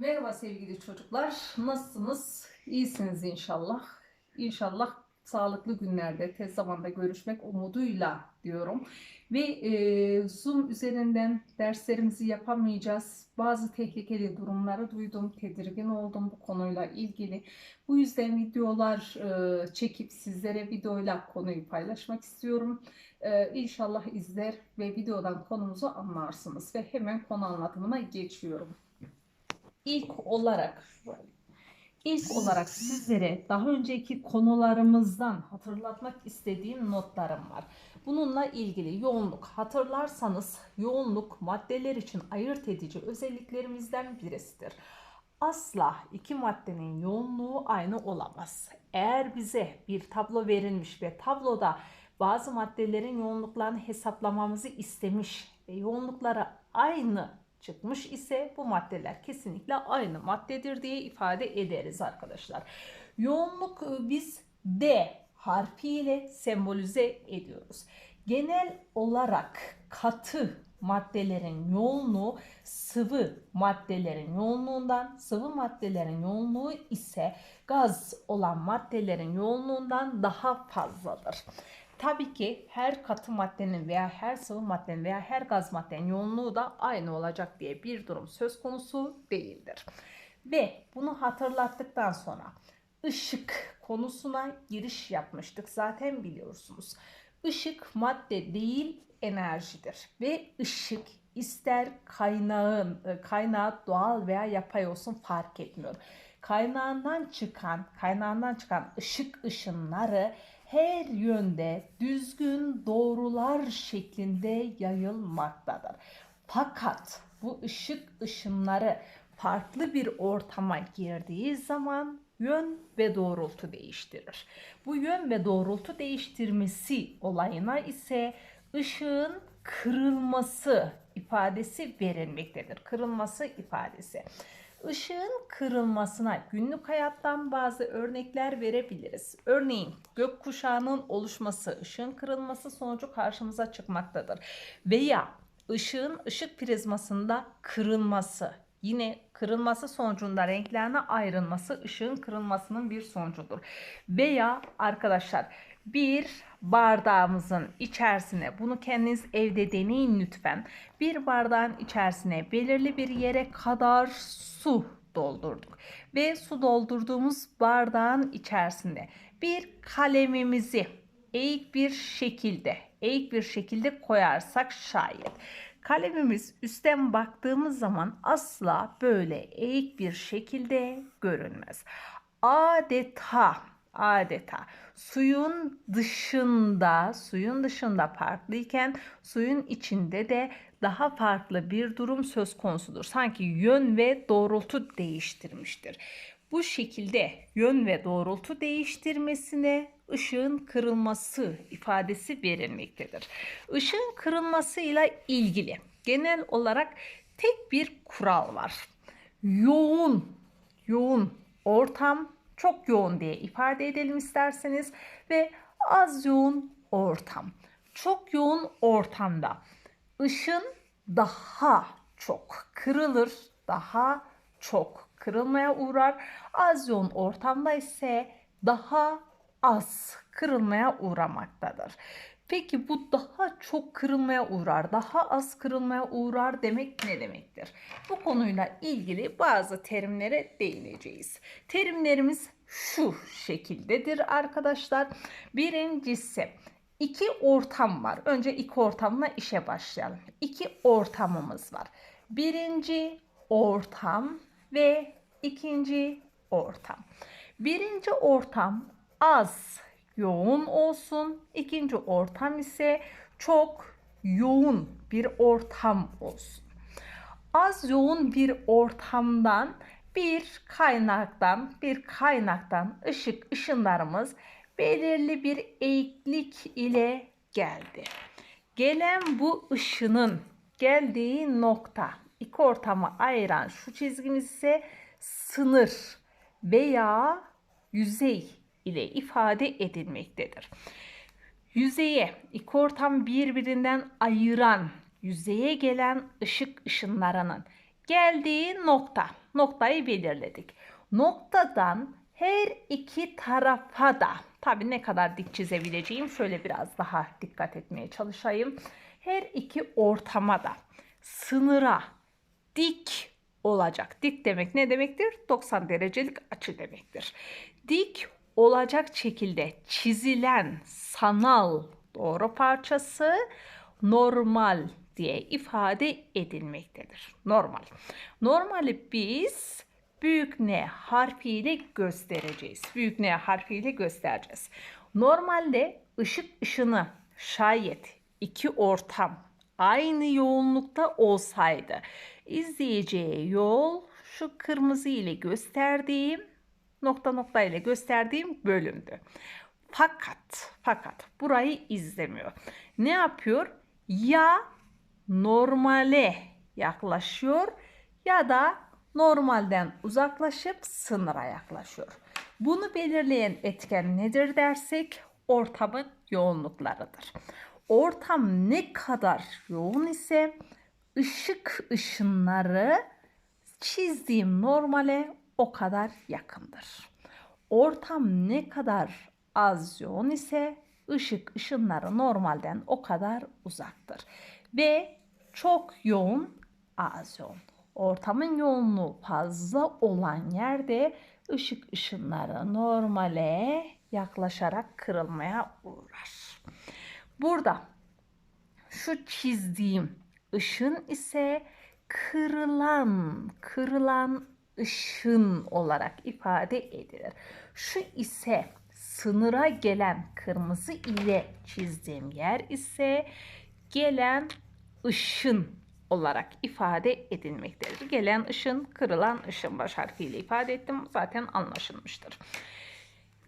Merhaba sevgili çocuklar. Nasılsınız? İyisiniz inşallah. İnşallah sağlıklı günlerde tez zamanda görüşmek umuduyla diyorum. Ve e, Zoom üzerinden derslerimizi yapamayacağız. Bazı tehlikeli durumları duydum, tedirgin oldum bu konuyla ilgili. Bu yüzden videolar e, çekip sizlere videoyla konuyu paylaşmak istiyorum. E, İnşallah izler ve videodan konumuzu anlarsınız. Ve hemen konu anlatımına geçiyorum. İlk olarak ilk olarak sizlere daha önceki konularımızdan hatırlatmak istediğim notlarım var. Bununla ilgili yoğunluk hatırlarsanız yoğunluk maddeler için ayırt edici özelliklerimizden birisidir. Asla iki maddenin yoğunluğu aynı olamaz. Eğer bize bir tablo verilmiş ve tabloda bazı maddelerin yoğunluklarını hesaplamamızı istemiş ve yoğunlukları aynı çıkmış ise bu maddeler kesinlikle aynı maddedir diye ifade ederiz arkadaşlar. Yoğunluk e, biz D harfiyle sembolize ediyoruz. Genel olarak katı maddelerin yoğunluğu sıvı maddelerin yoğunluğundan, sıvı maddelerin yoğunluğu ise gaz olan maddelerin yoğunluğundan daha fazladır. Tabii ki her katı maddenin veya her sıvı maddenin veya her gaz maddenin yoğunluğu da aynı olacak diye bir durum söz konusu değildir. Ve bunu hatırlattıktan sonra ışık konusuna giriş yapmıştık zaten biliyorsunuz. Işık madde değil enerjidir ve ışık ister kaynağın kaynağı doğal veya yapay olsun fark etmiyor. Kaynağından çıkan kaynağından çıkan ışık ışınları her yönde düzgün doğrular şeklinde yayılmaktadır. Fakat bu ışık ışınları farklı bir ortama girdiği zaman yön ve doğrultu değiştirir. Bu yön ve doğrultu değiştirmesi olayına ise ışığın kırılması ifadesi verilmektedir. Kırılması ifadesi. Işığın kırılmasına günlük hayattan bazı örnekler verebiliriz. Örneğin gökkuşağının oluşması, ışığın kırılması sonucu karşımıza çıkmaktadır. Veya ışığın ışık prizmasında kırılması, yine kırılması sonucunda renklerine ayrılması ışığın kırılmasının bir sonucudur. Veya arkadaşlar bir bardağımızın içerisine bunu kendiniz evde deneyin lütfen. Bir bardağın içerisine belirli bir yere kadar su doldurduk ve su doldurduğumuz bardağın içerisinde bir kalemimizi eğik bir şekilde eğik bir şekilde koyarsak şayet kalemimiz üstten baktığımız zaman asla böyle eğik bir şekilde görünmez. Adeta adeta suyun dışında suyun dışında farklıyken suyun içinde de daha farklı bir durum söz konusudur. Sanki yön ve doğrultu değiştirmiştir. Bu şekilde yön ve doğrultu değiştirmesine ışığın kırılması ifadesi verilmektedir. Işığın kırılmasıyla ilgili genel olarak tek bir kural var. Yoğun, yoğun ortam çok yoğun diye ifade edelim isterseniz ve az yoğun ortam. Çok yoğun ortamda ışın daha çok kırılır, daha çok kırılmaya uğrar. Az yoğun ortamda ise daha az kırılmaya uğramaktadır. Peki bu daha çok kırılmaya uğrar, daha az kırılmaya uğrar demek ne demektir? Bu konuyla ilgili bazı terimlere değineceğiz. Terimlerimiz şu şekildedir arkadaşlar. Birincisi iki ortam var. Önce iki ortamla işe başlayalım. İki ortamımız var. Birinci ortam ve ikinci ortam. Birinci ortam az yoğun olsun. İkinci ortam ise çok yoğun bir ortam olsun. Az yoğun bir ortamdan bir kaynaktan bir kaynaktan ışık ışınlarımız belirli bir eğiklik ile geldi. Gelen bu ışının geldiği nokta iki ortamı ayıran şu çizgimiz ise sınır veya yüzey ile ifade edilmektedir. Yüzeye iki ortam birbirinden ayıran yüzeye gelen ışık ışınlarının geldiği nokta noktayı belirledik. Noktadan her iki tarafa da tabi ne kadar dik çizebileceğim şöyle biraz daha dikkat etmeye çalışayım. Her iki ortama da sınıra dik olacak. Dik demek ne demektir? 90 derecelik açı demektir. Dik olacak şekilde çizilen sanal doğru parçası normal diye ifade edilmektedir. Normal. Normali biz büyük N harfiyle göstereceğiz. Büyük N harfiyle göstereceğiz. Normalde ışık ışını şayet iki ortam aynı yoğunlukta olsaydı izleyeceği yol şu kırmızı ile gösterdiğim nokta nokta ile gösterdiğim bölümdü. Fakat fakat burayı izlemiyor. Ne yapıyor? Ya normale yaklaşıyor ya da normalden uzaklaşıp sınıra yaklaşıyor. Bunu belirleyen etken nedir dersek ortamın yoğunluklarıdır. Ortam ne kadar yoğun ise ışık ışınları çizdiğim normale o kadar yakındır. Ortam ne kadar az yoğun ise ışık ışınları normalden o kadar uzaktır. Ve çok yoğun az yoğun. Ortamın yoğunluğu fazla olan yerde ışık ışınları normale yaklaşarak kırılmaya uğrar. Burada şu çizdiğim ışın ise kırılan, kırılan ışın olarak ifade edilir. Şu ise sınıra gelen kırmızı ile çizdiğim yer ise gelen ışın olarak ifade edilmektedir. Gelen ışın, kırılan ışın baş harfiyle ifade ettim. Zaten anlaşılmıştır.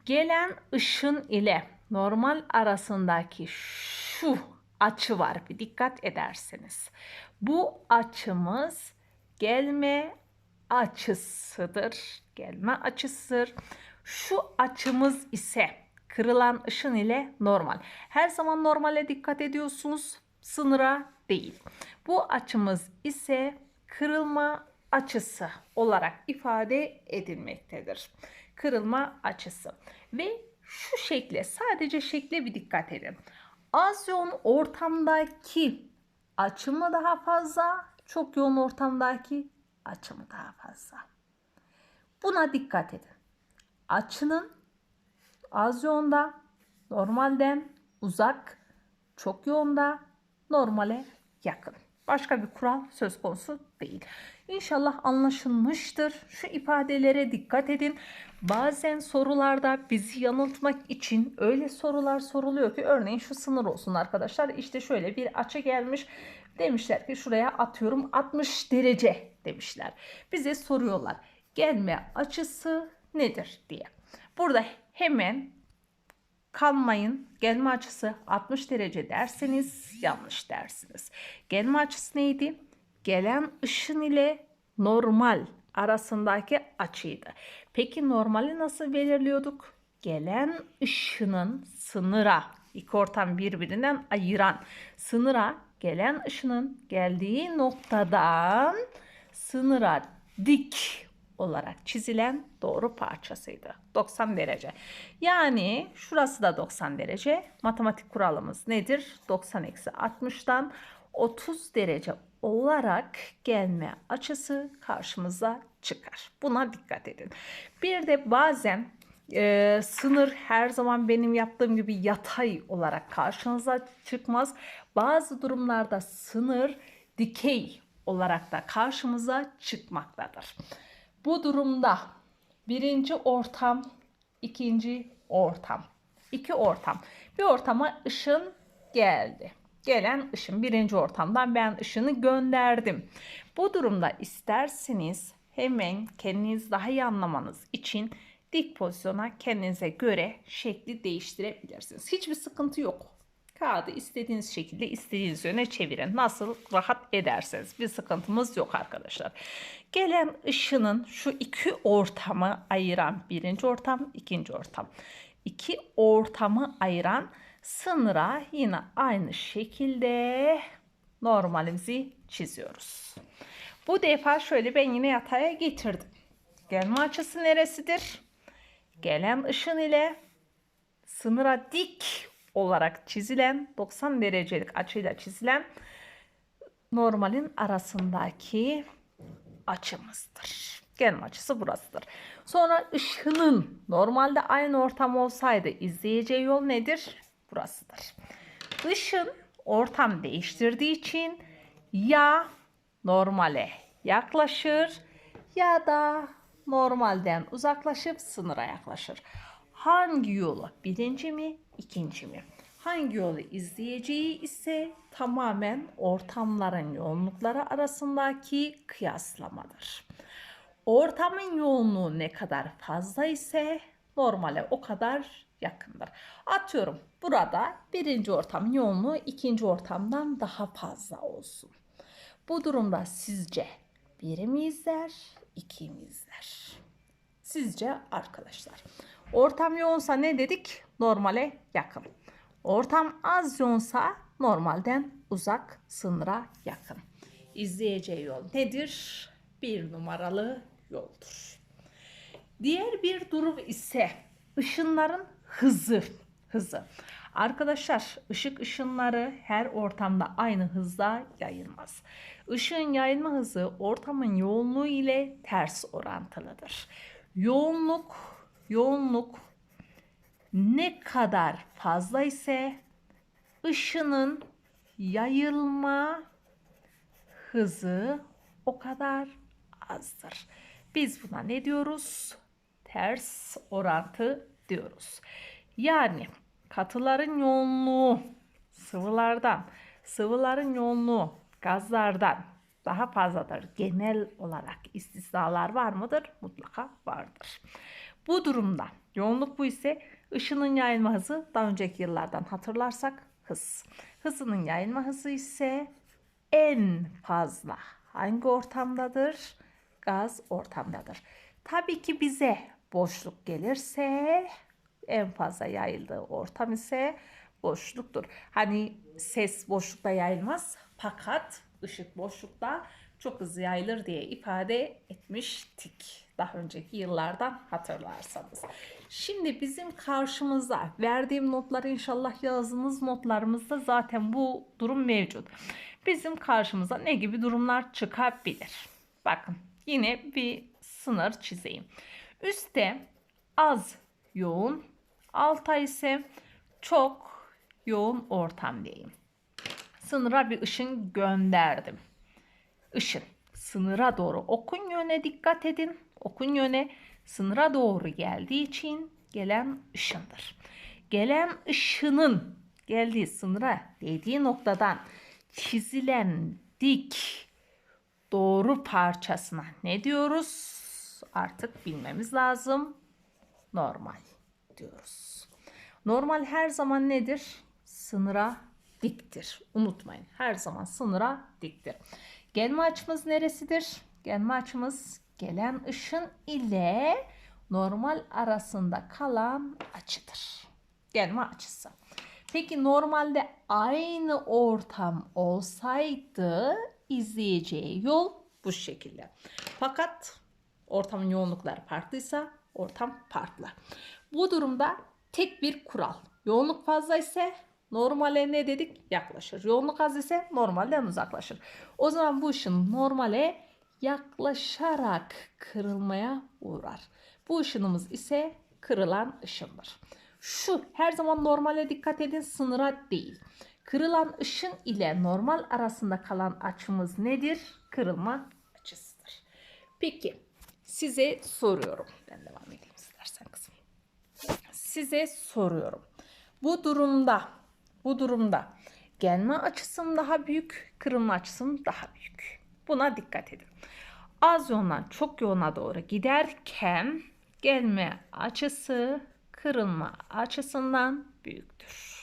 Gelen ışın ile normal arasındaki şu açı var. Bir dikkat ederseniz. Bu açımız gelme açısıdır. Gelme açısıdır. Şu açımız ise kırılan ışın ile normal. Her zaman normale dikkat ediyorsunuz. Sınıra değil. Bu açımız ise kırılma açısı olarak ifade edilmektedir. Kırılma açısı. Ve şu şekle sadece şekle bir dikkat edin. Az yoğun ortamdaki açı mı daha fazla, çok yoğun ortamdaki açı daha fazla? Buna dikkat edin. Açının az yoğunda, normalden uzak, çok yoğunda, normale yakın. Başka bir kural söz konusu değil. İnşallah anlaşılmıştır. Şu ifadelere dikkat edin. Bazen sorularda bizi yanıltmak için öyle sorular soruluyor ki örneğin şu sınır olsun arkadaşlar. İşte şöyle bir açı gelmiş. Demişler ki şuraya atıyorum 60 derece demişler. Bize soruyorlar. Gelme açısı nedir diye. Burada hemen kalmayın. Gelme açısı 60 derece derseniz yanlış dersiniz. Gelme açısı neydi? Gelen ışın ile normal arasındaki açıydı. Peki normali nasıl belirliyorduk? Gelen ışının sınıra, iki ortam birbirinden ayıran sınıra gelen ışının geldiği noktadan sınıra dik olarak çizilen doğru parçasıydı. 90 derece. Yani şurası da 90 derece. Matematik kuralımız nedir? 90 eksi 60'dan 30 derece olarak gelme açısı karşımıza çıkar. Buna dikkat edin. Bir de bazen e, sınır her zaman benim yaptığım gibi yatay olarak karşınıza çıkmaz. Bazı durumlarda sınır dikey olarak da karşımıza çıkmaktadır. Bu durumda birinci ortam, ikinci ortam. iki ortam. Bir ortama ışın geldi. Gelen ışın birinci ortamdan ben ışını gönderdim. Bu durumda isterseniz hemen kendiniz daha iyi anlamanız için dik pozisyona kendinize göre şekli değiştirebilirsiniz. Hiçbir sıkıntı yok. Kağıdı istediğiniz şekilde istediğiniz yöne çevirin. Nasıl rahat ederseniz bir sıkıntımız yok arkadaşlar. Gelen ışının şu iki ortamı ayıran birinci ortam, ikinci ortam. İki ortamı ayıran sınıra yine aynı şekilde normalimizi çiziyoruz. Bu defa şöyle ben yine yataya getirdim. Gelme açısı neresidir? Gelen ışın ile sınıra dik olarak çizilen 90 derecelik açıyla çizilen normalin arasındaki açımızdır. Gelme açısı burasıdır. Sonra ışının normalde aynı ortam olsaydı izleyeceği yol nedir? Burasıdır. Işın ortam değiştirdiği için ya normale yaklaşır ya da normalden uzaklaşıp sınıra yaklaşır. Hangi yolu birinci mi ikinci mi? Hangi yolu izleyeceği ise tamamen ortamların yoğunlukları arasındaki kıyaslamadır. Ortamın yoğunluğu ne kadar fazla ise normale o kadar yakındır. Atıyorum burada birinci ortamın yoğunluğu ikinci ortamdan daha fazla olsun. Bu durumda sizce biri mi izler, iki mi izler? Sizce arkadaşlar. Ortam yoğunsa ne dedik? Normale yakın. Ortam az yoğunsa normalden uzak, sınıra yakın. İzleyeceği yol nedir? Bir numaralı yoldur. Diğer bir durum ise ışınların hızı. Hızı. Arkadaşlar ışık ışınları her ortamda aynı hızda yayılmaz. Işığın yayılma hızı ortamın yoğunluğu ile ters orantılıdır. Yoğunluk, yoğunluk ne kadar fazla ise ışının yayılma hızı o kadar azdır. Biz buna ne diyoruz? Ters orantı diyoruz. Yani katıların yoğunluğu sıvılardan, sıvıların yoğunluğu gazlardan daha fazladır. Genel olarak istisnalar var mıdır? Mutlaka vardır. Bu durumda yoğunluk bu ise ışının yayılma hızı daha önceki yıllardan hatırlarsak hız. Hızının yayılma hızı ise en fazla hangi ortamdadır? Gaz ortamdadır. Tabii ki bize boşluk gelirse en fazla yayıldığı ortam ise boşluktur. Hani ses boşlukta yayılmaz fakat ışık boşlukta çok hızlı yayılır diye ifade etmiştik. Daha önceki yıllardan hatırlarsanız. Şimdi bizim karşımıza verdiğim notları inşallah yazdığınız notlarımızda zaten bu durum mevcut. Bizim karşımıza ne gibi durumlar çıkabilir? Bakın yine bir sınır çizeyim. Üste az yoğun, alta ise çok yoğun ortam diyeyim. Sınıra bir ışın gönderdim. Işın sınıra doğru okun yöne dikkat edin. Okun yöne sınıra doğru geldiği için gelen ışındır. Gelen ışının geldiği sınıra değdiği noktadan çizilen dik doğru parçasına ne diyoruz? Artık bilmemiz lazım. Normal diyoruz. Normal her zaman nedir? Sınıra diktir. Unutmayın. Her zaman sınıra diktir. Gelme açımız neresidir? Gelme açımız gelen ışın ile normal arasında kalan açıdır. Gelme açısı. Peki normalde aynı ortam olsaydı izleyeceği yol bu şekilde. Fakat ortamın yoğunlukları farklıysa ortam farklı. Bu durumda tek bir kural. Yoğunluk fazla ise normale ne dedik? Yaklaşır. Yoğunluk az ise normalden uzaklaşır. O zaman bu ışın normale yaklaşarak kırılmaya uğrar. Bu ışınımız ise kırılan ışındır. Şu her zaman normale dikkat edin sınıra değil. Kırılan ışın ile normal arasında kalan açımız nedir? Kırılma açısıdır. Peki size soruyorum. Ben devam edeyim istersen kızım. Size soruyorum. Bu durumda bu durumda gelme açısım daha büyük, kırılma açısım daha büyük. Buna dikkat edin. Az yoğundan çok yoğuna doğru giderken gelme açısı kırılma açısından büyüktür.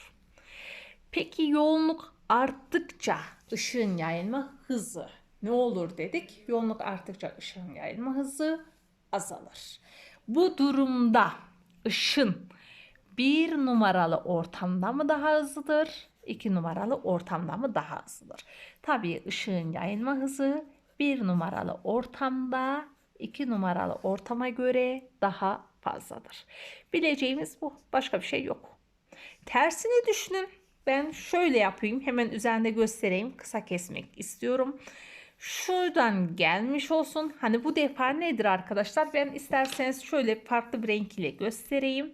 Peki yoğunluk arttıkça ışığın yayılma hızı ne olur dedik? Yoğunluk arttıkça ışığın yayılma hızı azalır. Bu durumda ışın bir numaralı ortamda mı daha hızlıdır? İki numaralı ortamda mı daha hızlıdır? Tabii ışığın yayılma hızı bir numaralı ortamda iki numaralı ortama göre daha fazladır. Bileceğimiz bu. Başka bir şey yok. Tersini düşünün. Ben şöyle yapayım. Hemen üzerinde göstereyim. Kısa kesmek istiyorum. Şuradan gelmiş olsun. Hani bu defa nedir arkadaşlar? Ben isterseniz şöyle farklı bir renk ile göstereyim.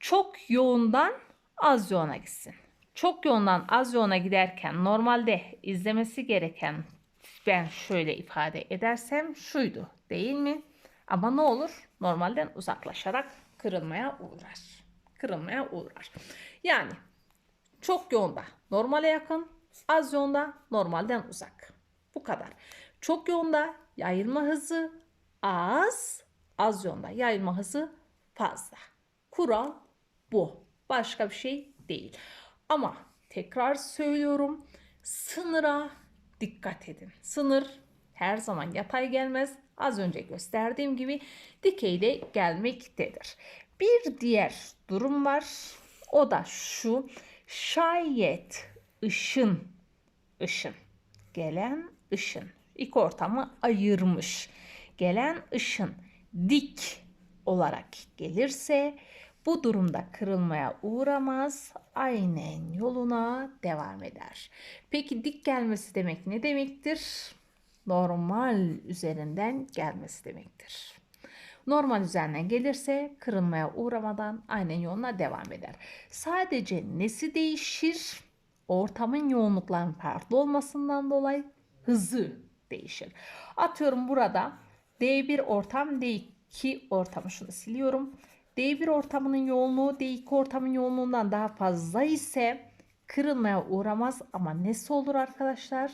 Çok yoğundan az yoğuna gitsin. Çok yoğundan az yoğuna giderken normalde izlemesi gereken ben şöyle ifade edersem şuydu değil mi? Ama ne olur? Normalden uzaklaşarak kırılmaya uğrar. Kırılmaya uğrar. Yani çok yoğunda normale yakın, az yoğunda normalden uzak. Bu kadar. Çok yoğunda yayılma hızı az, az yoğunda yayılma hızı fazla. Kural bu. Başka bir şey değil. Ama tekrar söylüyorum. Sınıra dikkat edin. Sınır her zaman yatay gelmez. Az önce gösterdiğim gibi dikeyle gelmektedir. Bir diğer durum var. O da şu. Şayet ışın, ışın, gelen ışın, ilk ortamı ayırmış. Gelen ışın dik olarak gelirse bu durumda kırılmaya uğramaz, aynen yoluna devam eder. Peki dik gelmesi demek ne demektir? Normal üzerinden gelmesi demektir. Normal üzerinden gelirse kırılmaya uğramadan aynen yoluna devam eder. Sadece nesi değişir? Ortamın yoğunluklarının farklı olmasından dolayı hızı değişir. Atıyorum burada D1 ortam D2 ortamı şunu siliyorum. D1 ortamının yoğunluğu D2 ortamın yoğunluğundan daha fazla ise kırılmaya uğramaz ama nesi olur arkadaşlar?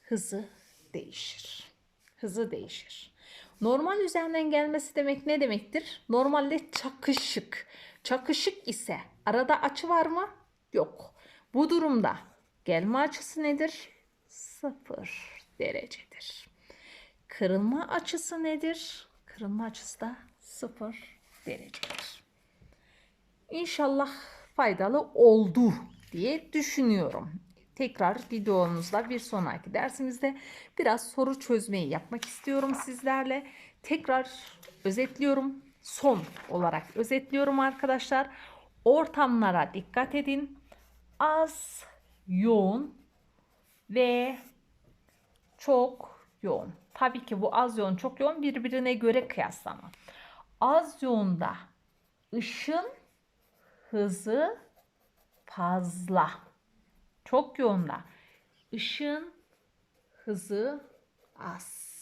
Hızı değişir. Hızı değişir. Normal üzerinden gelmesi demek ne demektir? Normalde çakışık. Çakışık ise arada açı var mı? Yok. Bu durumda gelme açısı nedir? Sıfır derecedir. Kırılma açısı nedir? Kırılma açısı da sıfır derecedir. İnşallah faydalı oldu diye düşünüyorum. Tekrar videomuzda bir sonraki dersimizde biraz soru çözmeyi yapmak istiyorum sizlerle. Tekrar özetliyorum. Son olarak özetliyorum arkadaşlar. Ortamlara dikkat edin. Az, yoğun ve çok yoğun. Tabii ki bu az yoğun, çok yoğun birbirine göre kıyaslama. Az yoğunda ışın hızı fazla. Çok yoğunda ışın hızı az.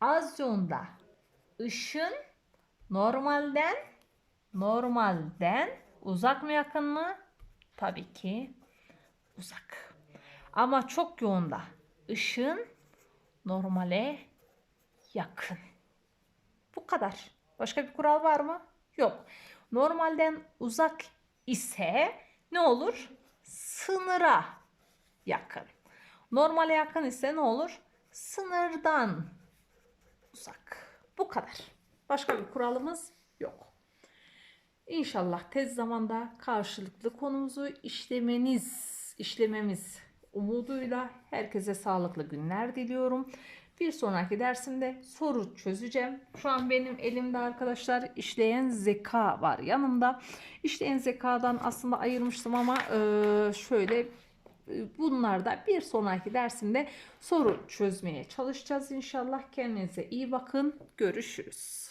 Az yoğunda ışın normalden normalden uzak mı yakın mı? Tabii ki uzak. Ama çok yoğunda ışın normale yakın. Bu kadar. Başka bir kural var mı? Yok. Normalden uzak ise ne olur? Sınıra yakın. Normale yakın ise ne olur? Sınırdan uzak. Bu kadar. Başka bir kuralımız yok. İnşallah tez zamanda karşılıklı konumuzu işlemeniz, işlememiz umuduyla herkese sağlıklı günler diliyorum. Bir sonraki dersimde soru çözeceğim. Şu an benim elimde arkadaşlar işleyen zeka var yanımda. İşleyen zekadan aslında ayırmıştım ama e, şöyle e, bunlarda bir sonraki dersimde soru çözmeye çalışacağız inşallah. Kendinize iyi bakın. Görüşürüz.